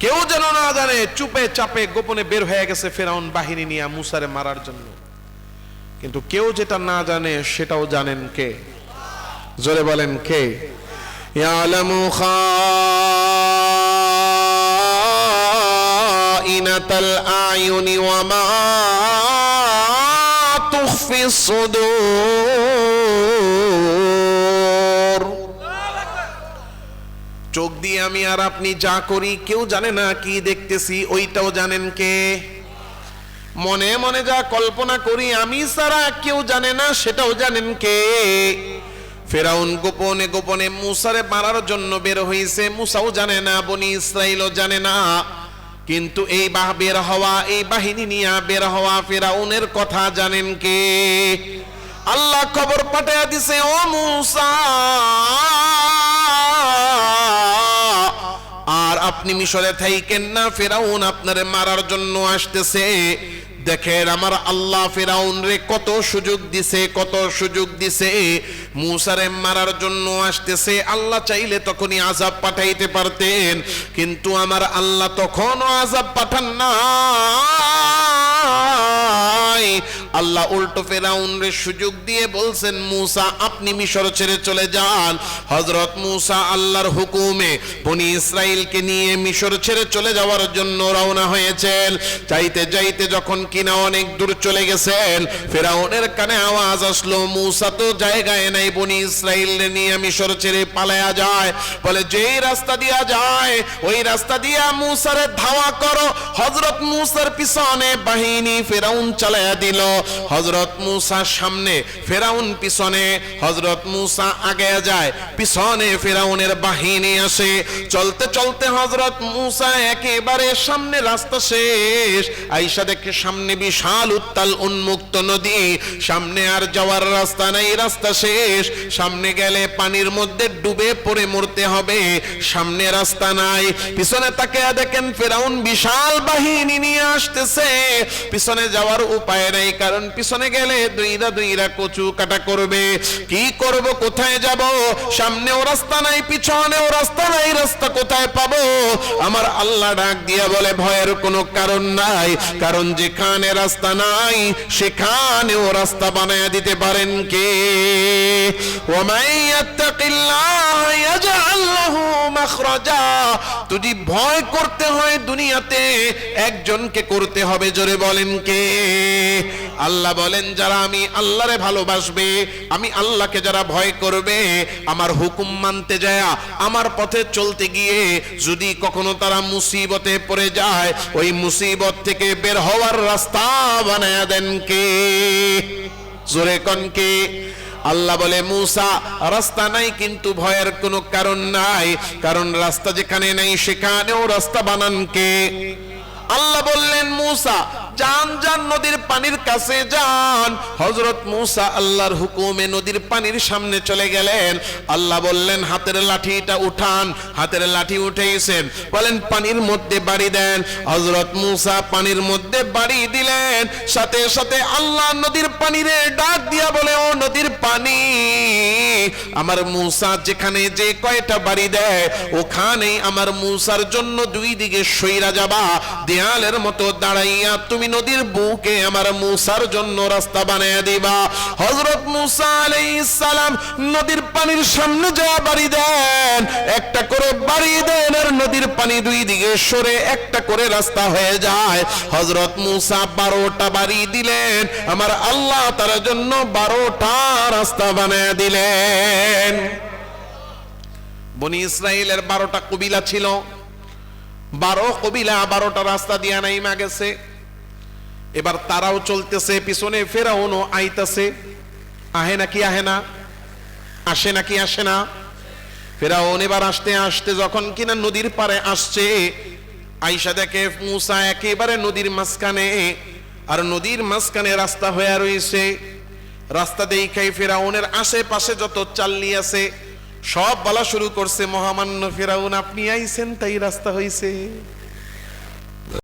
কেউ যেন না জানে, চুপে চাপে গোপনে বের হয়ে গেছে ফেরাউন বাহিনী নিয়ে মুসারে মারার জন্য। কিন্তু কেউ যেটা না জানে, সেটাও জানেন কে? জোরে বলেন কে? ইনাতাল আয়ুনি ওয়া মা তুখফি চোখ দিয়ে আমি আর আপনি যা করি, কেউ জানে না কি দেখতেছি, ওইটাও জানেন কে? মনে মনে যা কল্পনা করি, আমি ছাড়া কেউ জানে না, সেটাও জানেন কে? ফেরাউন গোপনে গোপনে মুসারে মারার জন্য বের হয়েছে মুসাও জানে না, বনি ইসরায়েলও জানে না। কিন্তু এই বাহ বের হওয়া, এই বাহিনী নিয়ে বের হওয়া ফেরাউনের কথা জানেন কে? আল্লাহ খবর পাঠাইয়া দিছে, ও মুসা! আপনি মিশরে থাইকেন না, ফেরাউন আপনারে মারার জন্য আসতেছে। দেখেন আমার আল্লাহ ফেরাউন রে কত সুযোগ দিছে, কত সুযোগ দিছে। মুসারে মারার জন্য আসতেছে, আল্লাহ চাইলে তখনই আজাব পাঠাইতে পারতেন, কিন্তু আমার আল্লাহ তখনও আজাব পাঠান না আল্লাহ উল্টো ফেরাউন রে সুযোগ দিয়ে বলছেন, মুসা, আপনি মিশর ছেড়ে চলে যান। হজরত মুসা আল্লাহর হুকুমে বনি ইসরায়েলকে নিয়ে মিশর ছেড়ে চলে যাওয়ার জন্য রওনা হয়েছেন। চাইতে যাইতে যখন কিনা অনেক দূর চলে গেছেন, ফেরাউনের কানে আওয়াজ আসলো, মুসা তো জায়গায় নাই, বনি ইসরায়েল নিয়ে মিশর ছেড়ে পালায়া যায়। বলে, যেই রাস্তা দিয়া যায়, ওই রাস্তা দিয়া মুসারে ধাওয়া করো। হজরত মুসার পিছনে বাহিনী ফেরাউন চালায়া দিল। হজরত মুসা সামনে, ফেরাউন পিছনে। হজরত মুসা আগে যায়, পিছনে ফেরাউনের বাহিনী আসে। চলতে চলতে হজরত মুসা একেবারে সামনে রাস্তা শেষ। আইসা দেখে সামনে বিশাল উত্তাল উন্মুক্ত নদী। সামনে আর যাওয়ার রাস্তা নাই, রাস্তা শেষ। সামনে গেলে পানির মধ্যে ডুবে পড়ে মরতে হবে। সামনে রাস্তা নাই। পিছনে তাকে দেখেন ফেরাউন বিশাল বাহিনী নিয়ে আসতেছে। পিছনে যাওয়ার উপায় নাই কারণ পিছনে গেলে দুইরা দুইরা কচু কাটা করবে। কি করব, কোথায় যাব? সামনেও রাস্তা নাই পিছনেও রাস্তা নাই, রাস্তা কোথায় পাবো? আমার আল্লাহ ডাক দিয়া বলে, ভয়ের কোনো কারণ নাই। কারণ যেখানে রাস্তা নাই সেখানেও রাস্তা বানায় দিতে পারেন কে? ওমাই ইয়াত্তাকিল্লাহ ইয়াজআল লাহু মাখরাজা। যদি ভয় করতে হয় দুনিয়াতে, একজনকে করতে হবে, জোরে বলেন কে? আল্লাহ বলেন, যারা আমি আল্লাহরে ভালোবাসবে, আমি আল্লাহকে যারা ভয় করবে, আমার হুকুম মানতে যায়, আমার পথে চলতে গিয়ে যদি কখনো তারা মুসিবতে পড়ে যায়, ওই মুসিবত থেকে বের হওয়ার রাস্তা বানায়া দেন কে? জোরে কন কে? আল্লাহ বলে, মুসা, রাস্তা নাই কিন্তু ভয়ের কোনো কারণ নাই। কারণ রাস্তা যেখানে নাই সেখানেও রাস্তা বানান কে আল্লাহ বললেন, মুসা যান যান নদীর পানির কাছে যান। হজরত মুসা আল্লাহর হুকুমে নদীর পানির সামনে চলে গেলেন। আল্লাহ বললেন, হাতের লাঠিটা উঠান। হাতের লাঠি উঠেছেন বলেন, পানির মধ্যে বাড়ি দেন। হজরত মুসা পানির মধ্যে বাড়ি দিলেন। সাথে সাথে আল্লাহ নদীর পানিরে ডাক দিয়া বলে, ও নদীর পানি, আমার মুসা যেখানে যে কয়টা বাড়ি দেয়, ওখানেই আমার মুসার জন্য দুই দিকে সইরা যাবা। দেয়ালের মতো দাঁড়াইয়া তুমি নদীর বুকে আমার মুসার জন্য রাস্তা বানাইয়া দিবা। হজরত মুসা আলাইহিস সালাম নদীর পানির সামনে যা বাড়ি দেন, একটা করে বাড়ি দেন আর নদীর পানি দুই দিকে সরে একটা করে রাস্তা হয়ে যায়। হজরত মুসা বারোটা বাড়ি দিলেন, আমার আল্লাহ তার জন্য বারোটা রাস্তা বানিয়ে দিলেন। বনি ইসরায়েলের বারোটা কবিলা ছিল। বারো কবিলা বারোটা রাস্তা দিয়া নাইমা গেছে। এবার তারাও চলতেছে, পিছনে ফেরাউনও আইতাছে। আহে নাকি, আহে না? আসে নাকি, আসে না? ফেরাউন এবার আসতে আসতে যখন কিনা নদীর পারে আসছে, আইসা দেখে মুসা একেবারে নদীর মাঝখানে, আর নদীর মাঝখানে রাস্তা হয়ে রয়েছে রাস্তা দেখাই ফেরাউনের আশেপাশে যত চাল্লি আছে, সব বলা শুরু করছে, মহামান্য ফেরাউন, আপনি আইছেন, তাই রাস্তা হইছে।